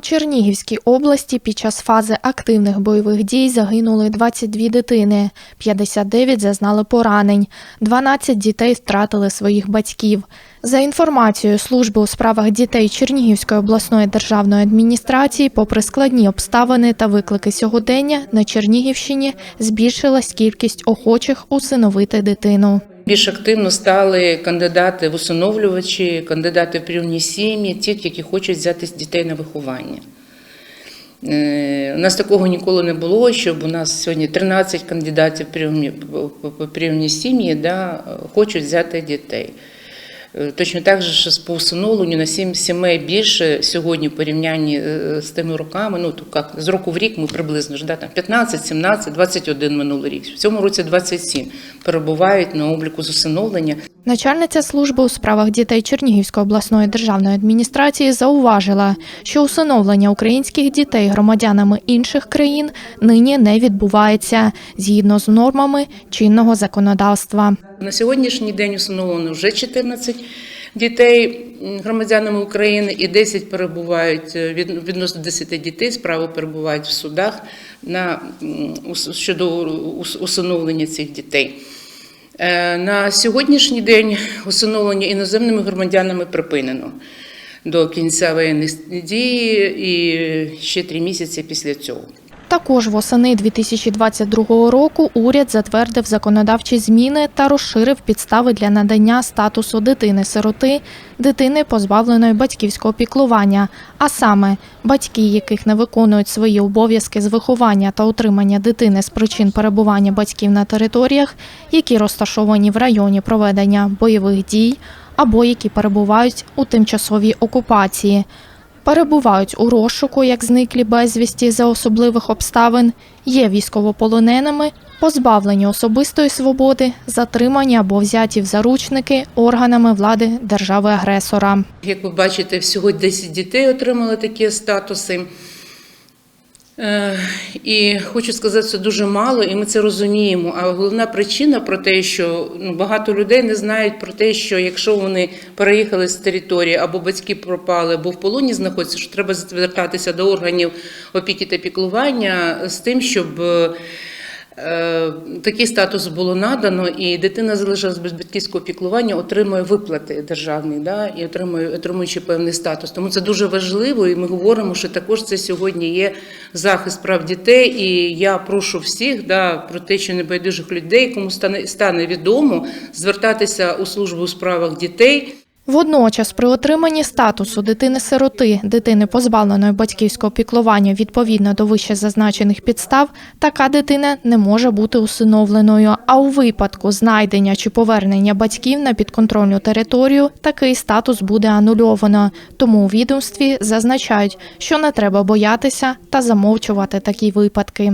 Чернігівській області під час фази активних бойових дій загинули 22 дитини, 59 зазнали поранень, 12 дітей втратили своїх батьків. За інформацією служби у справах дітей Чернігівської обласної державної адміністрації, попри складні обставини та виклики сьогодення, на Чернігівщині збільшилась кількість охочих усиновити дитину. Більш активно стали кандидати в усиновлювачі, кандидати в прийомні сім'ї, ті, які хочуть взяти дітей на виховання. Е, У нас такого ніколи не було, щоб у нас сьогодні 13 кандидатів в прийомні, сім'ї да, хочуть взяти дітей. Е, Точно так же, що по усиновленню на 7 сімей більше сьогодні в порівнянні е, з тими роками, ну то як, з року в рік ми приблизно ж, да, там 15, 17, 21 минулий рік. В цьому році 27 перебувають на обліку з усиновлення. Начальниця служби у справах дітей Чернігівської обласної державної адміністрації зауважила, що усиновлення українських дітей громадянами інших країн нині не відбувається згідно з нормами чинного законодавства. На сьогоднішній день усиновлено вже 14 дітей громадянами України і 10 перебувають е, від- відносно 10 дітей. Справи перебувають в судах на щодо усиновлення цих дітей. Е, На сьогоднішній день усиновлення іноземними громадянами припинено до кінця воєнних дій і ще три місяці після цього. Також восени 2022 року уряд затвердив законодавчі зміни та розширив підстави для надання статусу дитини-сироти, дитини позбавленої батьківського піклування, а саме батьки, яких не виконують свої обов'язки з виховання та утримання дитини з причин перебування батьків на територіях, які розташовані в районі проведення бойових дій або які перебувають у тимчасовій окупації перебувають у розшуку як зниклі безвісті за особливих обставин, є військовополоненими, позбавлені особистої свободи, затримані або взяті в заручники органами влади держави-агресора. Як ви бачите, всього 10 дітей отримали такі статуси. Е, І хочу сказати, це дуже мало, і ми це розуміємо. А головна причина про те, що ну, багато людей не знають про те, що якщо вони переїхали з території або батьки пропали, або в полоні знаходяться, що треба звертатися до органів опіки та піклування з тим, щоб. Е, Такий статус було надано, і дитина залишилась без батьківського піклування, отримує виплати державні, да, і отримує отримуючи певний статус. Тому це дуже важливо, і ми говоримо, що також це сьогодні є захист прав дітей. І я прошу всіх да, про те, що небайдужих людей, кому стане стане відомо, звертатися у службу у справах дітей. Водночас, при отриманні статусу дитини-сироти, дитини позбавленої батьківського піклування відповідно до вище зазначених підстав, така дитина не може бути усиновленою. А у випадку знайдення чи повернення батьків на підконтрольну територію такий статус буде анульовано. Тому у відомстві зазначають, що не треба боятися та замовчувати такі випадки.